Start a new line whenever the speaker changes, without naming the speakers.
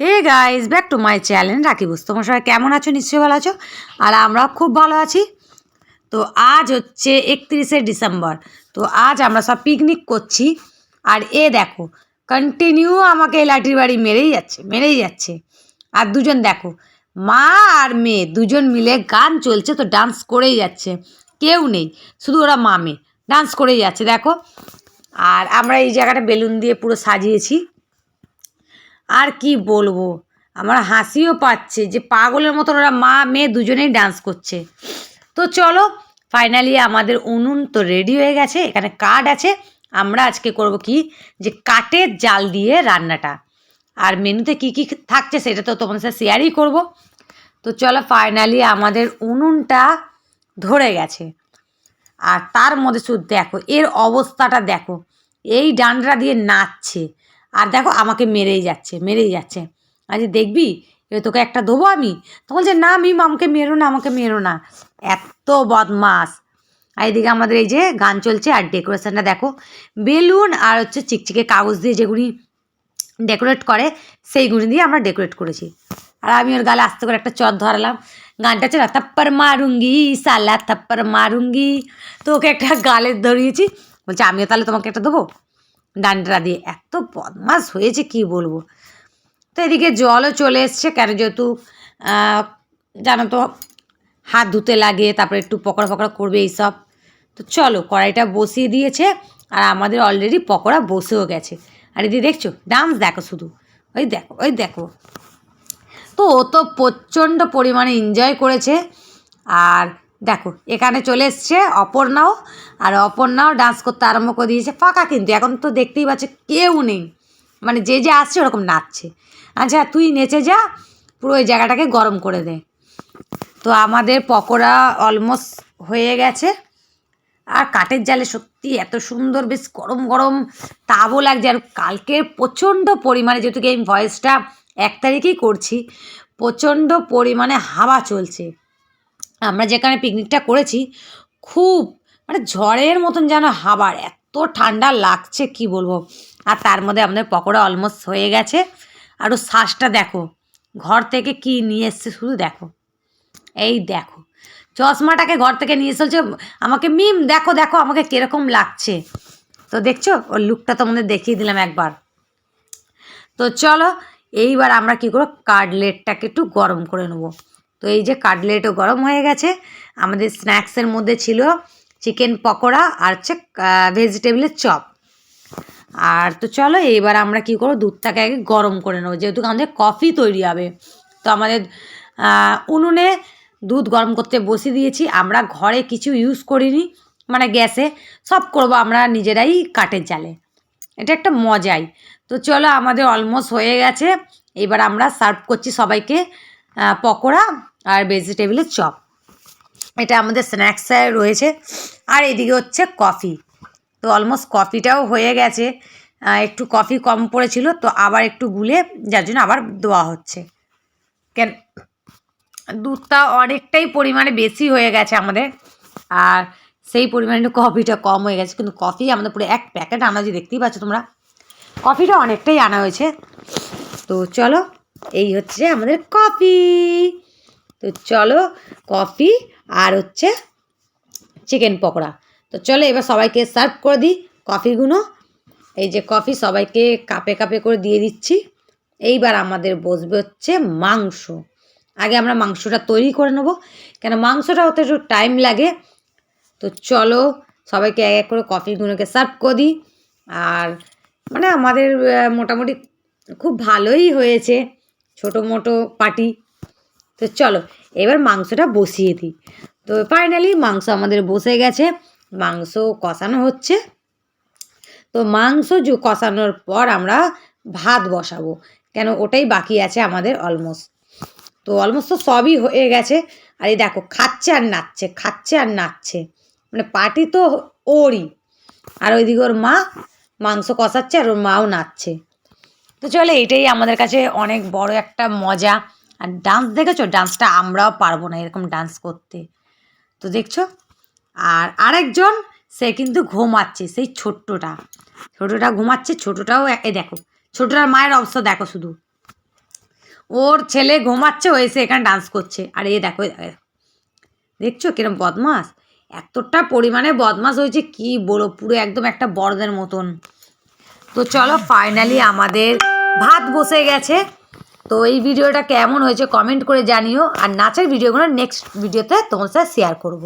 Hey guys back to my channel Rakhi বুঝ তোমার সবাই কেমন আছো? নিশ্চয়ই ভালো আছো। আর আমরা খুব ভালো আছি। তো আজ হচ্ছে একত্রিশে ডিসেম্বর। তো আজ আমরা সব পিকনিক করছি। আর এ দেখো কন্টিনিউ আমাকে লাঠির বাড়ি মেরেই যাচ্ছে মেরেই যাচ্ছে। আর দুজন দেখো, মা আর মেয়ে দুজন মিলে গান চলছে, তো ডান্স করেই যাচ্ছে। কেউ নেই, শুধু ওরা মা মেয়ে ডান্স করেই যাচ্ছে, দেখো। আর আমরা এই জায়গাটা বেলুন দিয়ে পুরো সাজিয়েছি। আর কি বলব? আমার হাসিও পাচ্ছে যে পাগলের মতন ওরা মা, মেয়ে দুজনেই ডান্স করছে। তো চলো ফাইনালি আমাদের উনুন তো রেডি হয়ে গেছে, এখানে কাঠ আছে। আমরা আজকে করব কি? যে কাঠের জাল দিয়ে রান্নাটা। আর মেনুতে কি কি থাকছে সেটা তো তোমাদের সাথে শেয়ারই করব। তো চলো ফাইনালি আমাদের উনুনটা ধরে গেছে। আর তার মধ্যে শুধু দেখো, এর অবস্থাটা দেখো। এই ডান্ডা দিয়ে নাচছে। আর দেখো আমাকে মেরেই যাচ্ছে মেরেই যাচ্ছে। আজ দেখবি, এ তোকে একটা দেবো আমি? তো বলছে না মিম, আমাকে মেরো না, আমাকে মেরো না। এত বদমাস। আর এদিকে আমাদের এই যে গান চলছে আর ডেকোরেশনটা দেখো। বেলুন আর হচ্ছে চিকচিকে কাগজ দিয়ে যেগুলি ডেকোরেট করে, সেইগুলি দিয়ে আমরা ডেকোরেট করেছি। আর আমি ওর গালে আস্তে করে একটা চট ধরালাম। গানটা ছিল থাপ্পর মারুঙ্গি, সালা থাপ্পর মারুঙ্গি। তো ওকে একটা গালে ধরিয়েছি। বলছে, আমিও তাহলে তোমাকে একটা দেবো? ডান্ডা দিয়ে। এত বদমাস হয়েছে, কি বলব? তো এদিকে জলও চলে এসছে। কেন যেহেতু জানো তো, হাত ধুতে লাগে, তারপরে একটু পকোড়া পকোড়া করবে এইসব। তো চলো, কড়াইটা বসিয়ে দিয়েছে, আর আমাদের অলরেডি পকোড়া বসেও গেছে। আর এদিকে দেখছ ডান্স দেখো শুধু। ওই দেখো ওই দেখো। তো ও তো প্রচণ্ড পরিমাণে এনজয় করেছে। আর দেখো, এখানে চলে এসছে অপর্ণাও, আর অপর্ণাও ডান্স করতে আরম্ভ করে দিয়েছে। ফাঁকা কিন্তু, এখন তো দেখতেই পাচ্ছে কেউ নেই। মানে যে যে আসছে ওরকম নাচছে। আচ্ছা তুই নেচে যা, পুরো ওই জায়গাটাকে গরম করে দে। তো আমাদের পকোড়া অলমোস্ট হয়ে গেছে। আর কাঠের জালে সত্যি এত সুন্দর, বেশ গরম গরম তাবও লাগছে। আর কালকে প্রচণ্ড পরিমাণে, যেহেতু আমি ভয়েসটা এক তারিখেই করছি, প্রচণ্ড পরিমাণে হাওয়া চলছে। আমরা যেখানে পিকনিকটা করেছি খুব মানে ঝড়ের মতন যেন হাওয়ার এত ঠান্ডা লাগছে কি বলব? আর তার মধ্যে আমাদের পকোড়া অলমোস্ট হয়ে গেছে। আর ও শ্বাসটা দেখো ঘর থেকে কি নিয়ে এসছে শুধু দেখো। এই দেখো চশমাটাকে ঘর থেকে নিয়ে এসে বলছে, আমাকে মিম দেখো দেখো আমাকে কীরকম লাগছে? তো দেখছ ওর লুকটা তোমাদের দেখিয়ে দিলাম একবার। তো চলো এইবার আমরা কি করব কাটলেটটাকে একটু গরম করে নেব। তো এই যে কাটলেটও গরম হয়ে গেছে। আমাদের স্ন্যাক্সের মধ্যে ছিল চিকেন পকোড়া আর হচ্ছে ভেজিটেবলের চপ। আর তো চলো এইবার আমরা কি করব, দুধটাকে আগে গরম করে নেব। যেহেতু আমাদের কফি তৈরি হবে, তো আমাদের উনুনে দুধ গরম করতে বসিয়ে দিয়েছি। আমরা ঘরে কিছু ইউজ করিনি মানে গ্যাসে। সব করব আমরা নিজেরাই কাঠের জালে। এটা একটা মজাই। তো চলো আমাদের অলমোস্ট হয়ে গেছে। এবার আমরা সার্ভ করছি সবাইকে। পকোড়া আর ভেজিটেবিলের চপ। এটা আমাদের স্ন্যাক্সে রয়েছে। আর এদিকে হচ্ছে কফি তো অলমোস্ট কফিটাও হয়ে গেছে। একটু কফি কম পড়েছিল, তো আবার একটু গুলে যার জন্য আবার দেওয়া হচ্ছে। কেন? দুধটা অনেকটাই পরিমাণে বেশি হয়ে গেছে আমাদের। আর সেই পরিমাণে কফিটা কম হয়ে গেছে। কিন্তু কফি আমাদের পুরো এক প্যাকেট আনা, যে দেখতেই পাচ্ছ তোমরা। কফিটা অনেকটাই আনা হয়েছে। তো চলো এই হচ্ছে আমাদের কফি। তো চলো কফি আর হচ্ছে চিকেন পকোড়া। তো চলো এবার সবাইকে সার্ভ করে দিই কফিগুলো। এই যে কফি সবাইকে কাপে কাপে করে দিয়ে দিচ্ছি। এইবার আমাদের বসবে হচ্ছে মাংস। আগে আমরা মাংসটা তৈরি করে নেব। কেন মাংসটা হতে একটু টাইম লাগে। তো চলো সবাইকে এক এক করে কফিগুলোকে সার্ভ করে দিই। আর মানে আমাদের মোটামুটি খুব ভালোই হয়েছে। ছোটো মোটো পার্টি। তো চলো, এবার মাংসটা বসিয়ে দিই। তো ফাইনালি মাংস আমাদের বসে গেছে। মাংস কষানো হচ্ছে। তো মাংস কষানোর পর আমরা ভাত বসাবো। কেন ওটাই বাকি আছে আমাদের অলমোস্ট তো অলমোস্ট তো সবই হয়ে গেছে। আর এই দেখো, খাচ্ছে আর নাচছে, খাচ্ছে আর নাচছে। মানে পার্টি তো ওরই। আর ওইদিকে ওর মা মাংস কষাচ্ছে আর ওর মাও নাচছে। তো চলে, এটাই আমাদের কাছে অনেক বড় একটা মজা। আর ডান্স দেখেছ? ডান্সটা আমরাও পারব না এরকম ডান্স করতে। তো দেখছ? আর আরেকজন, সে কিন্তু ঘুমাচ্ছে, সেই ছোট্টটা। ছোটটা ঘুমাচ্ছে, ছোটটাও এ দেখো, ছোটটার মায়ের অবস্থা দেখো শুধু। ওর ছেলে ঘুমাচ্ছে, ও এসে এখানে ডান্স করছে। আর এ দেখো। দেখছ কিরম বদমাস এতটা পরিমাণে বদমাস হয়েছে, কি বলো, পুরো একদম একটা বড়দের মতন। তো চলো ফাইনালি আমাদের ভাত বসে গেছে। তো এই ভিডিওটা কেমন হয়েছে কমেন্ট করে জানিও। আর নাচের ভিডিওগুলো নেক্সট ভিডিওতে তোমার সাথে শেয়ার করব।